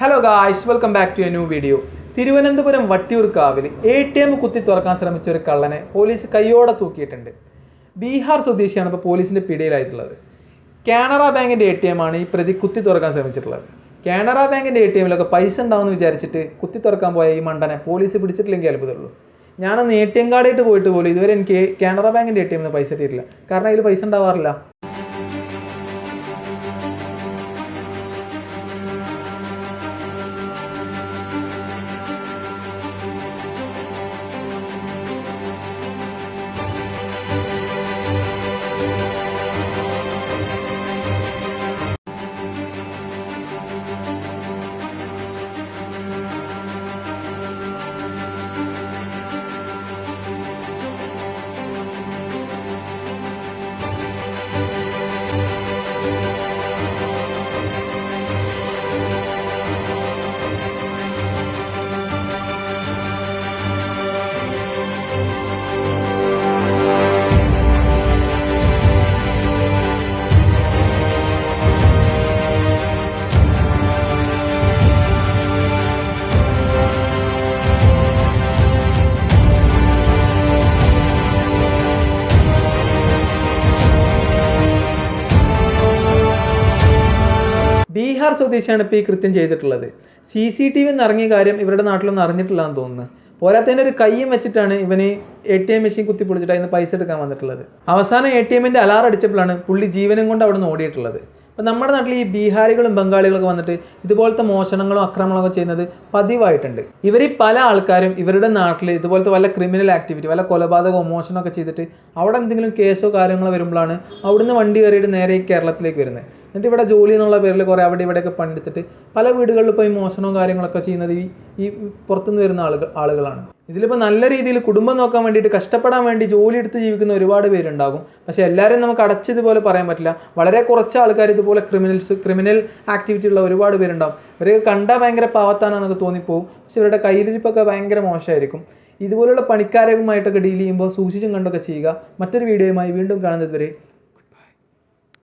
Hello guys welcome back to a new video Thiruvananthapuram വട്ടിയൂർക്കാവിൽ A T M കുത്തി തുറക്കാൻ ശ്രമിച്ച ഒരു കള്ളനെ പോലീസ് കയ്യോടെ തൂക്കിയിട്ടുണ്ട്. ബീഹാർ സ്വദേശിയാണ് ഇപ്പോൾ പോലീസിന്റെ പിടിയിലായിട്ടുള്ളത്. കാനറ ബാങ്കിന്റെ എ ടി എം ആണ് ഈ പ്രതി കുത്തി തുറക്കാൻ ശ്രമിച്ചിട്ടുള്ളത്. കാനറ ബാങ്കിന്റെ എ ടി എമ്മിലൊക്കെ പൈസ ഉണ്ടാവുമെന്ന് വിചാരിച്ചിട്ട് കുത്തി തുറക്കാൻ പോയ ഈ മണ്ടനെ പോലീസ് പിടിച്ചിട്ടില്ലെങ്കിൽ അത്ഭുതമുള്ളൂ. ഞാനൊന്ന് എ ടി എം കാർഡായിട്ട് പോയിട്ട് പോലും ഇതുവരെ എനിക്ക് കാനറ ബാങ്കിന്റെ എ ടി എമ്മിൽ പൈസ ഇട്ടിട്ടില്ല കാരണം അതിൽ പൈസ ഉണ്ടാവാറില്ല. ബീഹാർ സ്വദേശിയാണ് ഇപ്പോൾ ഈ കൃത്യം ചെയ്തിട്ടുള്ളത്. സി സി ടി വി നിറങ്ങിയ കാര്യം ഇവരുടെ നാട്ടിലൊന്നും അറിഞ്ഞിട്ടില്ല എന്ന് തോന്നുന്നു. പോരാത്തതിന് ഒരു കയ്യും വെച്ചിട്ടാണ് ഇവന് എ ടി എം മെഷീൻ കുത്തി പൊളിച്ചിട്ട് അതിന് പൈസ എടുക്കാൻ വന്നിട്ടുള്ളത്. അവസാനം എ ടി എമ്മിന്റെ അലാർ അടിച്ചപ്പോഴാണ് പുള്ളി ജീവനും കൊണ്ട് അവിടെ നിന്ന് ഓടിയിട്ടുള്ളത്. അപ്പം നമ്മുടെ നാട്ടിൽ ഈ ബീഹാരികളും ബംഗാളികളൊക്കെ വന്നിട്ട് ഇതുപോലത്തെ മോഷണങ്ങളും അക്രമങ്ങളൊക്കെ ചെയ്യുന്നത് പതിവായിട്ടുണ്ട്. ഇവർ പല ആൾക്കാരും ഇവരുടെ നാട്ടിൽ ഇതുപോലത്തെ വല്ല ക്രിമിനൽ ആക്ടിവിറ്റി വല്ല കൊലപാതകമോ മോഷണമൊക്കെ ചെയ്തിട്ട് അവിടെ എന്തെങ്കിലും കേസോ കാര്യങ്ങളോ വരുമ്പോഴാണ് അവിടുന്ന് വണ്ടി കയറിയിട്ട് നേരെ കേരളത്തിലേക്ക് വരുന്നത്. എന്നിട്ട് ഇവിടെ ജോലി എന്നുള്ള പേരിൽ കുറേ അവിടെ ഇവിടെയൊക്കെ പണിയെടുത്തിട്ട് പല വീടുകളിൽ പോയി മോഷണവും കാര്യങ്ങളൊക്കെ ചെയ്യുന്നത് ഈ ഈ പുറത്തുനിന്ന് വരുന്ന ആളുകൾ ആളുകളാണ്. ഇതിലിപ്പോൾ നല്ല രീതിയിൽ കുടുംബം നോക്കാൻ വേണ്ടിയിട്ട് കഷ്ടപ്പെടാൻ വേണ്ടി ജോലി എടുത്ത് ജീവിക്കുന്ന ഒരുപാട് പേരുണ്ടാകും. പക്ഷേ എല്ലാവരും നമുക്ക് അടച്ചതുപോലെ പറയാൻ പറ്റില്ല. വളരെ കുറച്ച് ആൾക്കാർ ഇതുപോലെ ക്രിമിനൽസ് ക്രിമിനൽ ആക്ടിവിറ്റി ഉള്ള ഒരുപാട് പേരുണ്ടാകും. ഇവർ കണ്ടാൽ ഭയങ്കര പാവത്താനാന്നൊക്കെ തോന്നിപ്പോവും. പക്ഷെ ഇവരുടെ കയ്യിലിരിപ്പൊക്കെ ഭയങ്കര മോശമായിരിക്കും. ഇതുപോലുള്ള പണിക്കാരുമായിട്ടൊക്കെ ഡീൽ ചെയ്യുമ്പോൾ സൂക്ഷിച്ചും കണ്ടൊക്കെ ചെയ്യുക. മറ്റൊരു വീഡിയോയുമായി വീണ്ടും കാണുന്നത് വരെ